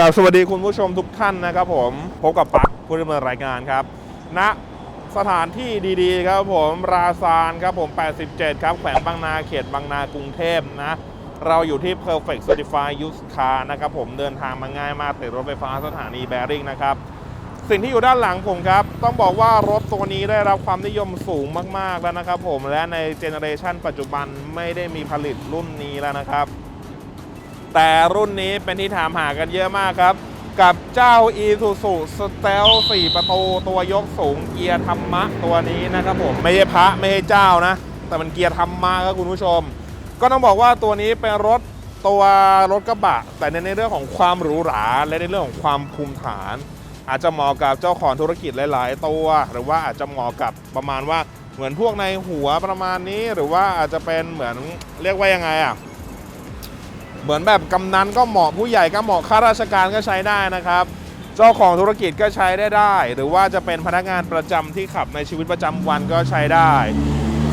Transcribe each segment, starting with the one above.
กราบสวัสดีคุณผู้ชมทุกท่านนะครับผมพบกับปักผู้ดำเนินรายการครับณสถานที่ดีๆครับผมราซานครับผม 87 ครับแขวงบางนาเขตบางนากรุงเทพนะ เราอยู่ที่ Perfect Certified Used Car นะครับผมเดินทางมาง่ายมากติดรถไฟฟ้าสถานีแบริ่งนะครับ สิ่งที่อยู่ด้านหลังผมครับ ต้องบอกว่ารถตัวนี้ได้รับความนิยมสูงมากๆแล้วนะครับผมและในเจเนอเรชันปัจจุบันไม่ได้มีผลิตรุ่นนี้แล้วนะครับ แต่รุ่นนี้เป็นที่ถามหากันเยอะมากครับ กับเจ้า Isuzu s t e l 4 ประตูตัวยกสูงเกียร์ธรรมะตัวนี้นะครับผม ไม่ใช่พระไม่ใช่เจ้านะ แต่มันเกียร์ธรรมะครับคุณผู้ชม ก็ต้องบอกว่าตัวนี้เป็นรถตัวรถกระบะ แต่ในในเรื่องของความหรูหราและในเรื่องของความภูมิฐาน อาจจะเหมาะกับเจ้าของธุรกิจหลาย ๆ ตัว หรือว่าอาจจะเหมาะกับประมาณว่าเหมือนพวกในหัวประมาณนี้ หรือว่าอาจจะเป็นเหมือนเรียกว่ายังไงอะ เหมือนแบบกำนันก็เหมาะผู้ใหญ่ก็เหมาะข้าราชการก็ใช้ได้นะครับ เจ้าของธุรกิจก็ใช้ได้ได้ หรือว่าจะเป็นพนักงานประจำที่ขับในชีวิตประจำวันก็ใช้ได้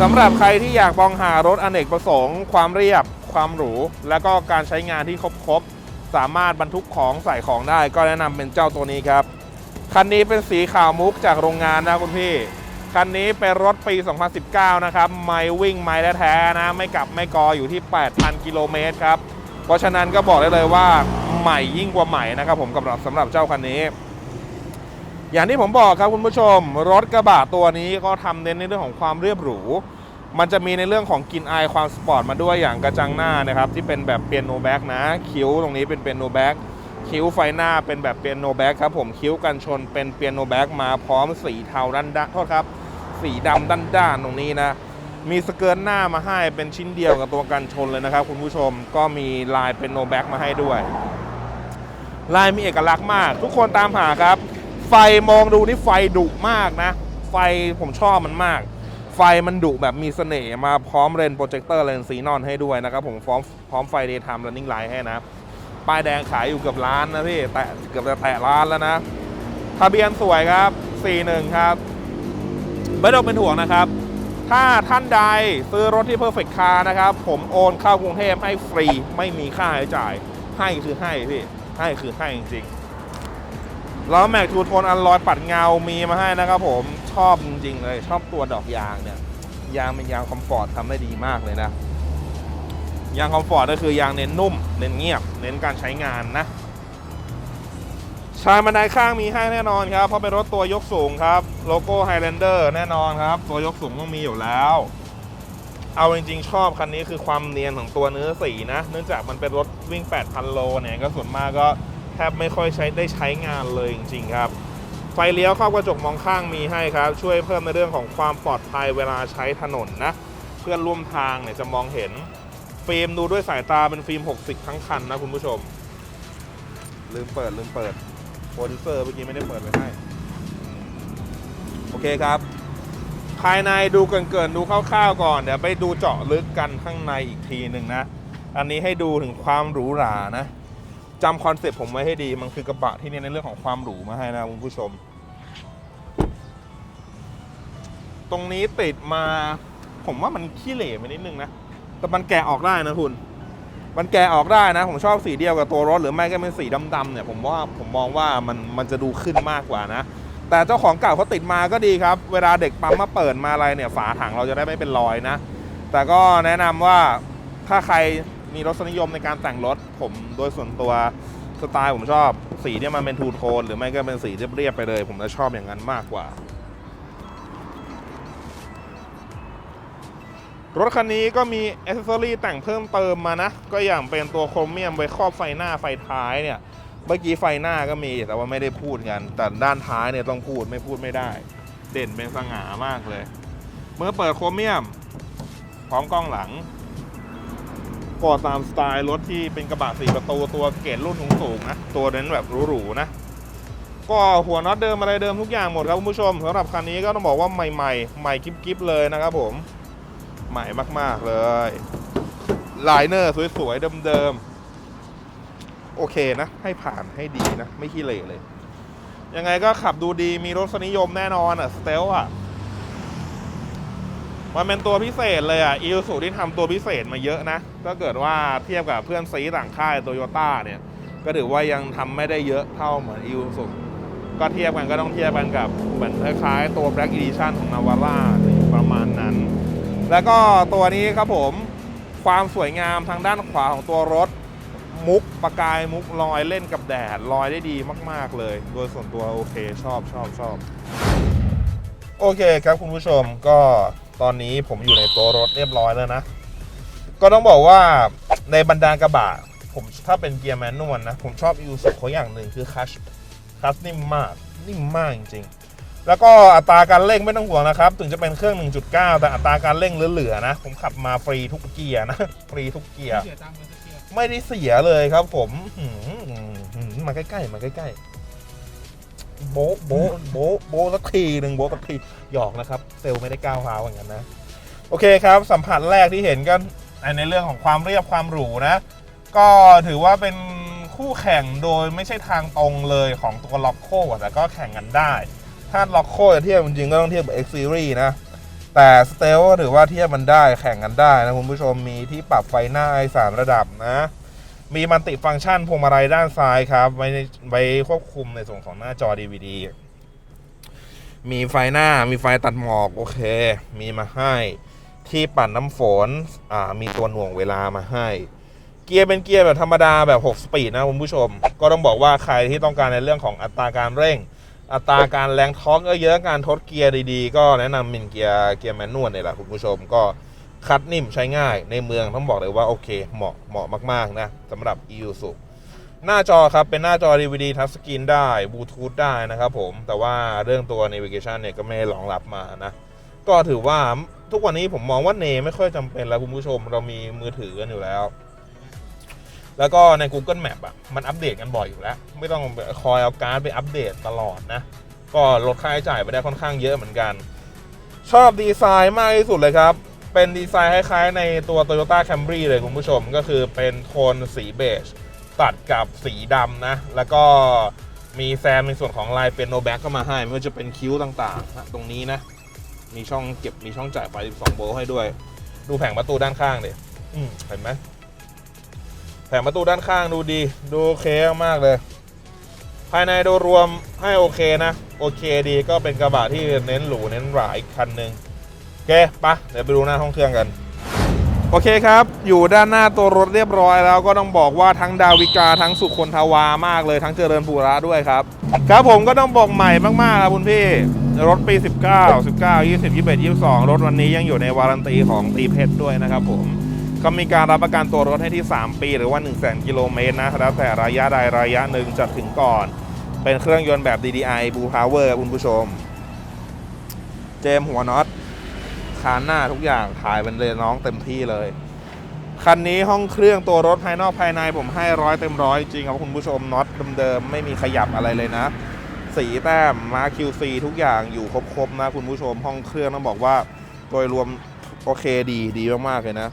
สำหรับใครที่อยากมองหารถอเนกประสงค์ ความเรียบ ความหรู และก็การใช้งานที่ครบๆสามารถบรรทุกของใส่ของได้ ก็แนะนำเป็นเจ้าตัวนี้ครับคันนี้เป็นสีขาวมุกจากโรงงานนะคุณพี่คันนี้เป็นรถปี 2019 นะครับ ไม่วิ่งไม่แท้ๆนะ ไม่กลับไม่กออยู่ที่ 8,000 กิโลเมตรครับ เพราะฉะนั้นก็บอกได้เลยว่าใหม่ยิ่งกว่าใหม่นะครับผมกับสำหรับเจ้าคันนี้ อย่างที่ผมบอกครับคุณผู้ชม รถกระบะตัวนี้ก็ทำเน้นในเรื่องของความเรียบหรู มันจะมีในเรื่องของกินอายความสปอร์ตมาด้วยอย่างกระจังหน้านะครับที่เป็นแบบเปียโนแบ็กนะ คิ้วตรงนี้เป็นเปียโนแบ็กคิ้วไฟหน้าเป็นแบบเปียโนแบ็กครับผมคิ้วกันชนเป็นเปียโนแบ็กมาพร้อมสีเทาด้านด้านโทษครับสีดำด้านด้านตรงนี้นะ มีสเกิร์ตหน้ามาให้เป็นชิ้นเดียวกับตัวกันชนเลยนะครับ คุณผู้ชมก็มีลายเป็นโนแบ็กมาให้ด้วย ลายมีเอกลักษณ์มาก ทุกคนตามหาครับ ไฟมองดูนี่ไฟดุมากนะ ไฟผมชอบมันมาก ไฟมันดุแบบมีเสน่ห์มาพร้อมเลนโปรเจคเตอร์เลนส์ซีนอนให้ด้วยนะครับผมพร้อมพร้อมไฟเดย์ไทม์ running light ให้นะป้ายแดงขายอยู่เกือบล้านนะพี่แตะเกือบจะแตะล้านแล้วนะทะเบียนสวยครับ 41 ครับไม่ต้องเป็นห่วงนะครับ ถ้าท่านใดซื้อรถที่ Perfect Car นะครับ ผมโอนเข้ากรุงเทพให้ฟรีไม่มีค่าใช้จ่าย ให้คือให้พี่ ให้คือให้จริงๆล้อแม็กทูโทนอันลอยปัดเงามีมาให้นะครับผมชอบจริงๆเลย ชอบตัวดอกยางเนี่ย ยางเป็นยางคอมฟอร์ตทำได้ดีมากเลยนะ ยางคอมฟอร์ตก็คือยางเน้นนุ่ม เน้นเงียบ เน้นการใช้งานนะ ชายบันไดข้างมีให้แน่นอนครับ เพราะเป็นรถตัวยกสูงครับ โลโก้ Highlander แน่นอนครับ ตัวยกสูงต้องมีอยู่แล้ว เอาจริงๆ ชอบคันนี้คือความเนียนของตัวเนื้อสีนะ เนื่องจากมันเป็นรถวิ่ง 8,000 โลเนี่ยก็ส่วนมากก็แทบไม่ค่อยใช้ได้ใช้งานเลยจริงๆครับ ไฟเลี้ยวเข้ากระจกมองข้างมีให้ครับ ช่วยเพิ่มในเรื่องของความปลอดภัยเวลาใช้ถนนนะ เพื่อนร่วมทางเนี่ยจะมองเห็น ฟิล์มดูด้วยสายตาเป็นฟิล์ม 60 ทั้งคันนะคุณผู้ชม ลืมเปิดลืมเปิด โปรดิวเซอร์เมื่อกี้ไม่ได้เปิดไว้ให้ โอเคครับ ภายในดูเกินๆดูคร่าวๆก่อน เดี๋ยวไปดูเจาะลึกกันข้างในอีกทีหนึ่งนะ อันนี้ให้ดูถึงความหรูหรานะจำคอนเซ็ปต์ผมไว้ให้ดี มันคือกระบะที่เน้นในเรื่องของความหรูมาให้นะคุณผู้ชม ตรงนี้ติดมา ผมว่ามันขี้เหร่ไปนิดนึงนะ แต่มันแกะออกได้นะคุณ มันแกะออกได้นะ ผมชอบสีเดียวกับตัวรถหรือไม่ก็เป็นสีดำๆเนี่ยผมว่าผมมองว่ามันมันจะดูขึ้นมากกว่านะ แต่เจ้าของเก่าเขาติดมาก็ดีครับ เวลาเด็กปั๊มมาเปิดมาอะไรเนี่ยฝาถังเราจะได้ไม่เป็นรอยนะ แต่ก็แนะนำว่าถ้าใครมีรสนิยมในการแต่งรถ ผมโดยส่วนตัวสไตล์ผมชอบ สีที่ยมันเป็นทูโทนหรือไม่ก็เป็นสีเรียบๆไปเลย ผมจะชอบอย่างนั้นมากกว่า รถคันนี้ก็มีอ c เซอรี่แต่งเพิ่มเติมมานะ ก็อย่างเป็นตัวโครเมียมไว้ครอบไฟหน้าไฟท้ายเนี่ย เมื่อกี้ไฟหน้าก็มีแต่ว่าไม่ได้พูดกัน แต่ด้านท้ายเนี่ยต้องพูดไม่พูดไม่ได้ เด่นเป็นสง่ามากเลย เมื่อเปิดโครเมียม พร้อมกล้องหลังก็ตามสไตล์รถที่เป็นกระบะสี่ประตูตัวเกรดรุ่นสูงๆนะ ตัวเน้นแบบหรูๆนะ ก็หัวน็อตเดิมอะไรเดิมทุกอย่างหมดครับคุณผู้ชมสำหรับคันนี้ก็ต้องบอกว่าใหม่ๆ ใหม่กิ๊บๆเลยนะครับผม ใหม่มาก ๆ เลยไลเนอร์สวย ๆ เดิม ๆ โอเคนะ ให้ผ่านให้ดีนะ ไม่ขี้เหร่เลย ยังไงก็ขับดูดีมีรสนิยมแน่นอนอะสเตลอะมันเป็นตัวพิเศษเลยอะอีลซูที่ทำตัวพิเศษมาเยอะนะถ้าเกิดว่าเทียบกับเพื่อนซีต่างค่ายโตโยต้าเนี่ย ก็ถือว่ายังทำไม่ได้เยอะเท่าเหมือนอีลซูก็เทียบกันก็ต้องเทียบกันกับเหมือนคล้ายๆตัว Black Edition ของ Navara ประมา แล้วก็ตัวนี้ครับผมความสวยงามทางด้านขวาของตัวรถ มุกประกายมุกลอยเล่นกับแดดลอยได้ดีมาก ๆ เลย โดยส่วนตัวโอเคชอบชอบชอบโอเคครับคุณผู้ชมก็ตอนนี้ผมอยู่ในตัวรถเรียบร้อยแล้วนะ ก็ต้องบอกว่าในบรรดากระบะผมถ้าเป็นเกียร์แมนนวลนะ ผมชอบยูสุเขาอย่างหนึ่งคือคัชคัชนิ่มมากนิ่มมากจริงๆ แล้วก็อัตราการเร่งไม่ต้องห่วงนะครับ ถึงจะเป็นเครื่อง 1.9 แต่อัตราการเร่งเหลือๆนะ ผมขับมาฟรีทุกเกียร์นะ ฟรีทุกเกียร์ เสียตังค์ไปสักเที่ยวไม่ได้เสียเลยครับผมหืมหืมมาใกล้ๆ มาใกล้ๆ โบะโบะโบะโบะสักทีหนึ่งโบะสักทีหยอกนะครับ เซลล์ไม่ได้ก้าวร้าวอย่างนั้นนะ โอเคครับ สัมผัสแรกที่เห็นก็ในเรื่องของความเรียบความหรูนะ ก็ถือว่าเป็นคู่แข่งโดยไม่ใช่ทางตรงเลยของตัวล็อกโคแต่ก็แข่งกันได้ ถ้าล็อกโคจะเทียบจริงๆก็ต้องเทียบกับ X Series นะ แต่สเตลก็ถือว่าเทียบมันได้แข่งกันได้นะคุณผู้ชมมีที่ปรับไฟหน้าไอสามระดับนะ มีมันติฟังก์ชันพวงมาลัยด้านซ้ายครับไว้ไว้ควบคุมในส่วนของหน้าจอ DVD มีไฟหน้ามีไฟตัดหมอกโอเค มีมาให้ที่ปั่นน้ำฝนอ่ามีตัวหน่วงเวลามาให้ เกียร์เป็นเกียร์แบบธรรมดาแบบ 6 สปีดนะคุณผู้ชม ก็ต้องบอกว่าใครที่ต้องการในเรื่องของอัตราการเร่ง อัตราการแรงทอร์กเยอะๆการทดเกียร์ดีๆ ก็แนะนำเป็นเกียร์เกียร์แมนนวลเนี่ยแหละคุณผู้ชมก็คัดนิ่มใช้ง่ายในเมืองต้องบอกเลยว่าโอเค เหมาะเหมาะมากๆนะสำหรับ e u s u หน้าจอครับเป็นหน้าจอ DVD ทัชสกรีนได้บลูทูธได้นะครับผมแต่ว่าเรื่องตัว navigation เนี่ยก็ไม่ได้รองรับมานะ ก็ถือว่าทุกวันนี้ผมมองว่าเนไม่ค่อยจำเป็นแล้วคุณผู้ชมเรามีมือถือกันอยู่แล้ว แล้วก็ใน Google Map อะมันอัปเดตกันบ่อยอยู่แล้ว ไม่ต้องคอยเอาการ์ดไปอัปเดตตลอดนะ ก็ลดค่าใช้จ่ายไปได้ค่อนข้างเยอะเหมือนกัน ชอบดีไซน์มากที่สุดเลยครับ เป็นดีไซน์คล้ายๆในตัว Toyota Camry เลยคุณผู้ชมก็คือเป็นโทนสีเบจตัดกับสีดำนะ แล้วก็มีแซมในส่วนของลายเป็นโนแบ็กก็มาให้ไม่ว่าจะเป็นคิ้วต่างๆนะตรงนี้นะ มีช่องเก็บมีช่องจ่ายไฟ 12 โวลต์ให้ด้วย ดูแผงประตูด้านข้างดิอืมเห็นไหม แผงประตูด้านข้างดูดี ดูโอเคมากเลย ภายในโดยรวมให้โอเคนะ โอเคดีก็เป็นกระบะที่เน้นหรูเน้นหราอีกคันหนึ่งโอเคปะเดี๋ยวไปดูหน้าห้องเครื่องกัน โอเคครับ อยู่ด้านหน้าตัวรถเรียบร้อยแล้วก็ต้องบอกว่าทั้งดาวิกาทั้งสุคนทวามากเลยทั้งเจริญปุระด้วยครับ ครับผมก็ต้องบอกใหม่มากๆครับคุณพี่รถปี 19 19 20 21 22 รถวันนี้ยังอยู่ในวารันตีของตีเพชรด้วยนะครับผม ก็มีการรับประกันตัวรถให้ที่ 3 ปี หรือว่า1 0 0 0 0 0กิโลเมตรนะแล้วแต่ระยะใดระยะหนึ่งจะถึงก่อน เป็นเครื่องยนต์แบบ DDI Blue Power คุณผู้ชม เจมหัวน็อตคานหน้าทุกอย่างถ่ายเป็นเลยน้องเต็มที่เลย คันนี้ห้องเครื่องตัวรถภายนอกภายในผมให้ร้อยเต็มร้อยจริงครับคุณผู้ชมน็อตเดิมๆไม่มีขยับอะไรเลยนะ สีแต้มมา QC ทุกอย่างอยู่ครบๆนะคุณผู้ชมห้องเครื่องต้องบอกว่า โดยรวมโอเคดีดีมากๆเลยนะ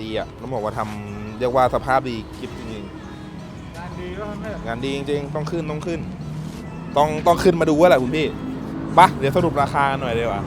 ดีอะต้องบอกว่าทำเรียกว่าสภาพดีคลิปจริงงานดีก็ทำได้ๆงานดีจริงๆ ต้องขึ้นต้องขึ้น ต้องต้องขึ้นมาดูว่าแหละคุณพี่ปะเดี๋ยวสรุปราคากันหน่อยดีกว่า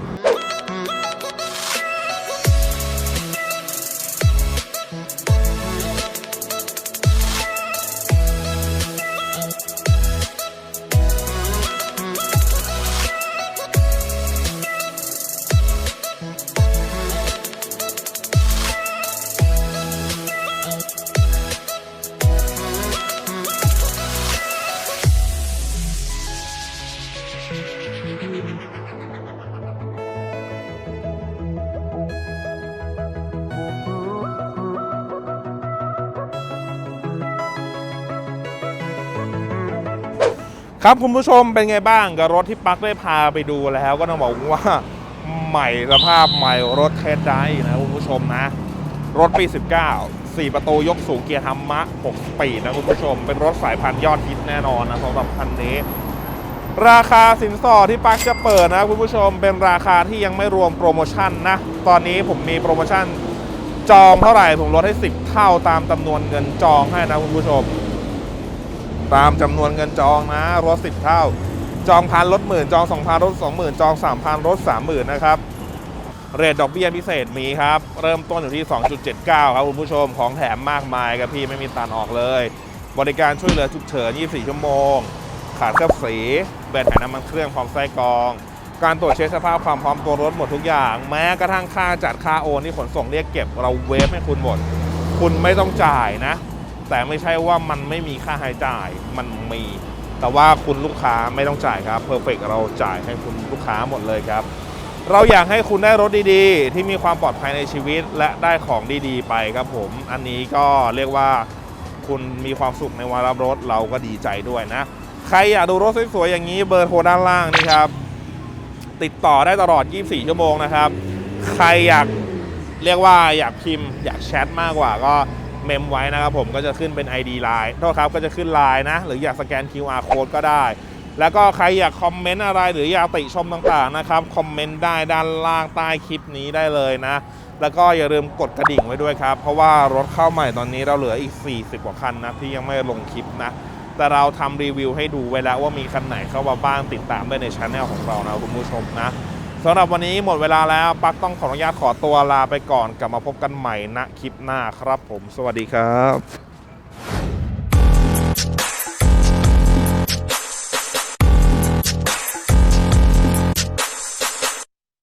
ครับคุณผู้ชมเป็นไงบ้างกับรถที่ปักได้พาไปดูแล้วก็ต้องบอกว่าใหม่สภาพใหม่รถเทสได้นะคุณผู้ชมนะ รถปี 19 4 ประตูยกสูงเกียร์ธรรมะ 6 สปีดนะคุณผู้ชม เป็นรถสายพันธุ์ยอดฮิตแน่นอนนะสำหรับคันนี้ ราคาสินสอดที่ปักจะเปิดนะคุณผู้ชมเป็นราคาที่ยังไม่รวมโปรโมชั่นนะ ตอนนี้ผมมีโปรโมชั่นจองเท่าไหร่ผมลดให้ 10 เท่าตามจำนวนเงินจองให้นะคุณผู้ชม ตามจำนวนเงินจองนะรถสิบเท่า จองพันลดหมื่นจองสองพันลดสองหมื่นจองสามพันลดสามหมื่นนะครับเรทดอกเบี้ยพิเศษมีครับ เริ่มต้นอยู่ที่ 2.79 ครับคุณผู้ชมของแถมมากมายครับพี่ไม่มีตันออกเลย บริการช่วยเหลือฉุกเฉิน 24 ชั่วโมง ขาดเคลือสีแบนถ่ายน้ำมันเครื่องพร้อมไส้กรอง การตรวจเช็คสภาพความพร้อมตัวรถหมดทุกอย่าง แม้กระทั่งค่าจัดค่าโอนที่ขนส่งเรียกเก็บ เราเวฟให้คุณหมด คุณไม่ต้องจ่ายนะ แต่ไม่ใช่ว่ามันไม่มีค่าใช้จ่ายมันมี แต่ว่าคุณลูกค้าไม่ต้องจ่ายครับ Perfect เราจ่ายให้คุณลูกค้าหมดเลยครับ เราอยากให้คุณได้รถดีๆ ที่มีความปลอดภัยในชีวิตและได้ของดีๆ ไปครับผม อันนี้ก็เรียกว่าคุณมีความสุขในวันรับรถเราก็ดีใจด้วยนะ ใครอยากดูรถสวยๆอย่างนี้เบอร์โทรด้านล่างนี่ครับ ติดต่อได้ตลอด 24 ชั่วโมงนะครับ ใครอยากเรียกว่าอยากพิมพ์ อยากแชทมากกว่าก็ เมมไว้นะครับผมก็จะขึ้นเป็น ID Line โทษครับก็จะขึ้น Line นะ หรืออยากสแกน QR Code ก็ได้ แล้วก็ใครอยากคอมเมนต์อะไรหรืออยากติชมต่างๆนะครับคอมเมนต์ได้ด้านล่างใต้คลิปนี้ได้เลยนะ แล้วก็อย่าลืมกดกระดิ่งไว้ด้วยครับ เพราะว่ารถเข้าใหม่ตอนนี้เราเหลืออีก 40 กว่าคันนะที่ยังไม่ลงคลิปนะแต่เราทำรีวิวให้ดูไว้แล้วว่ามีคันไหนเข้ามาบ้างติดตามได้ในช anel ของเรานะคุณผู้ชมนะ สำหรับวันนี้หมดเวลาแล้วปักต้องขออนุญาตขอตัวลาไปก่อนกลับมาพบกันใหม่ณคลิปหน้าครับผม สวัสดีครับ